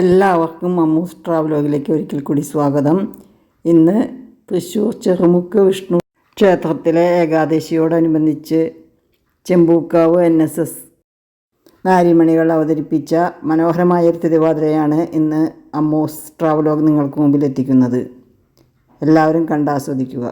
എല്ലാവർക്കും മമ്മൂസ് ട്രാവലോഗിലേക്ക് ഒരിക്കൽ കൂടി സ്വാഗതം. ഇന്ന് തൃശ്ശൂർ ചെറുമുക്ക് വിഷ്ണു ക്ഷേത്രത്തിലെ ഏകാദശിയോടനുബന്ധിച്ച് ചെമ്പൂക്കാവ് എൻ എസ് എസ് നാരിമണികൾ അവതരിപ്പിച്ച മനോഹരമായ ഒരു തിരുവാതിരയാണ് ഇന്ന് അമ്മൂസ് ട്രാവലോഗ് നിങ്ങൾക്ക് മുമ്പിൽ എത്തിക്കുന്നത്. എല്ലാവരും കണ്ടാസ്വദിക്കുക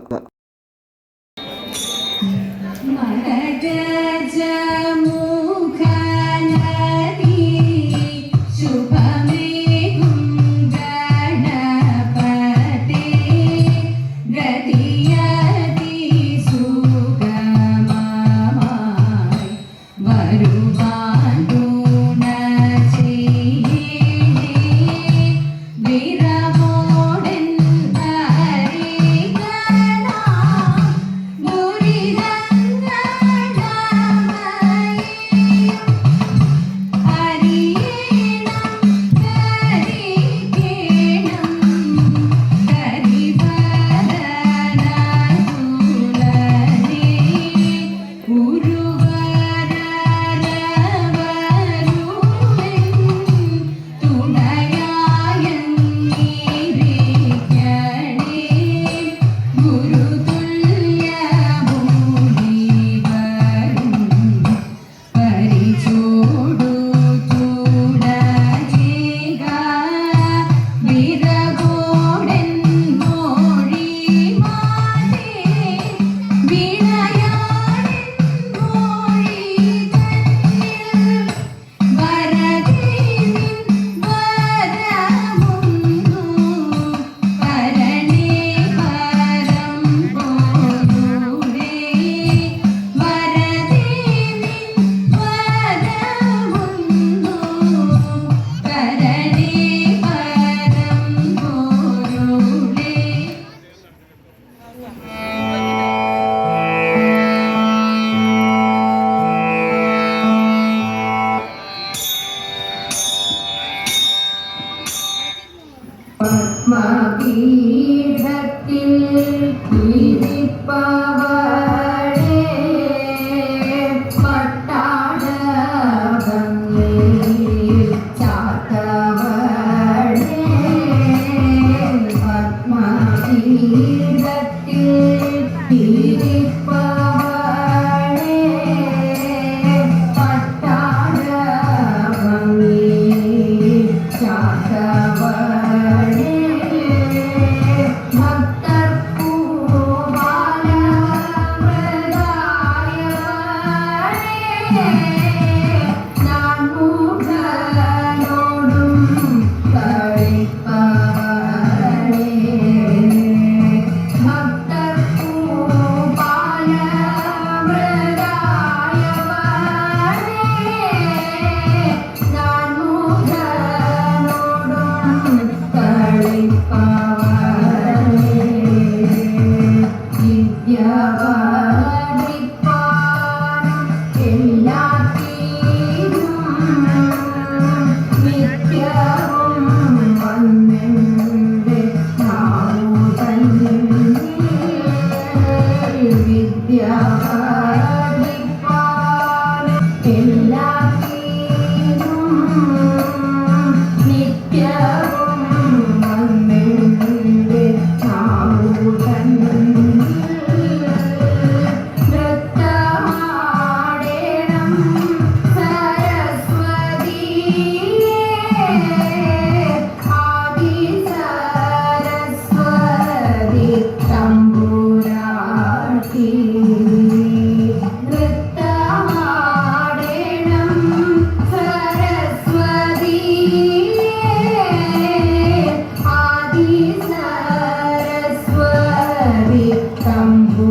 പീഠത്തിൽ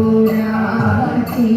പൂരാത്തി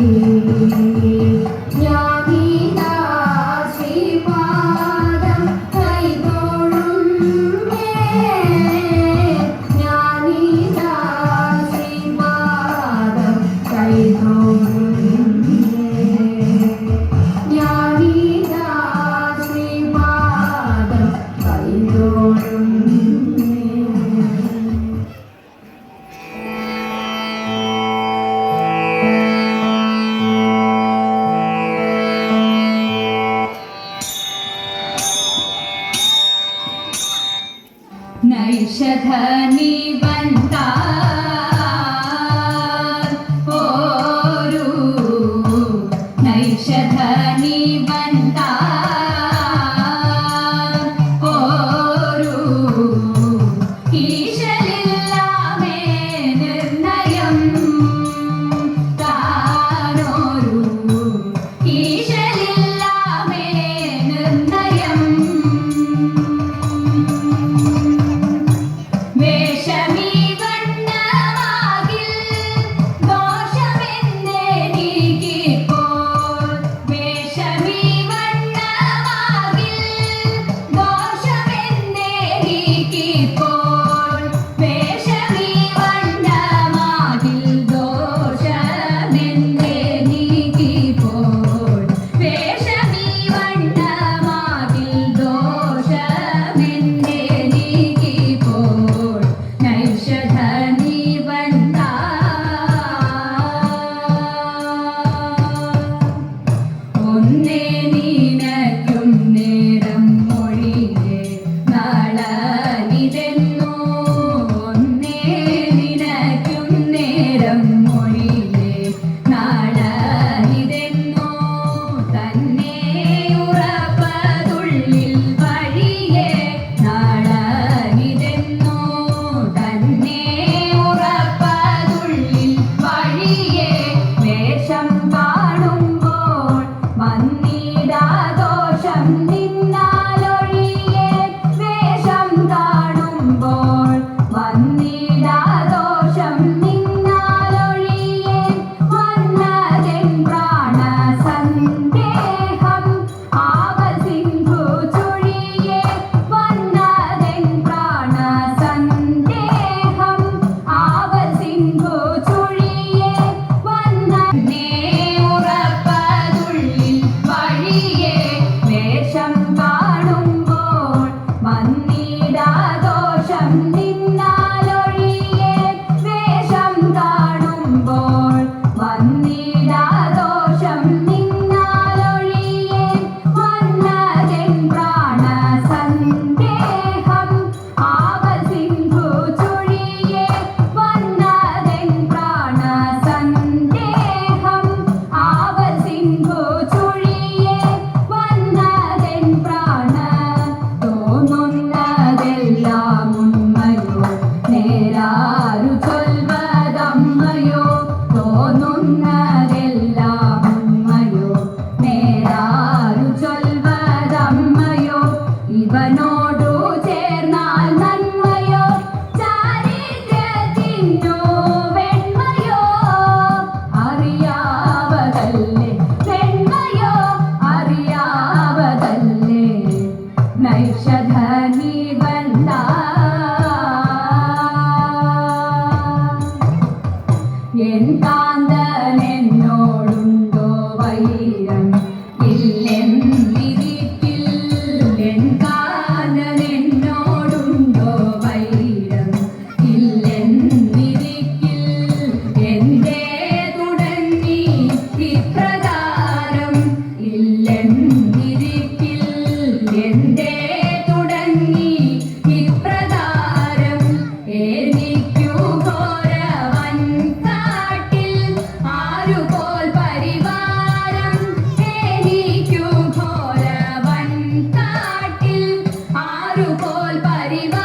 அறிவா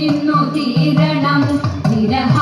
ഇന്നു തീരണം നിരഹ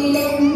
പീഡകന്മാർ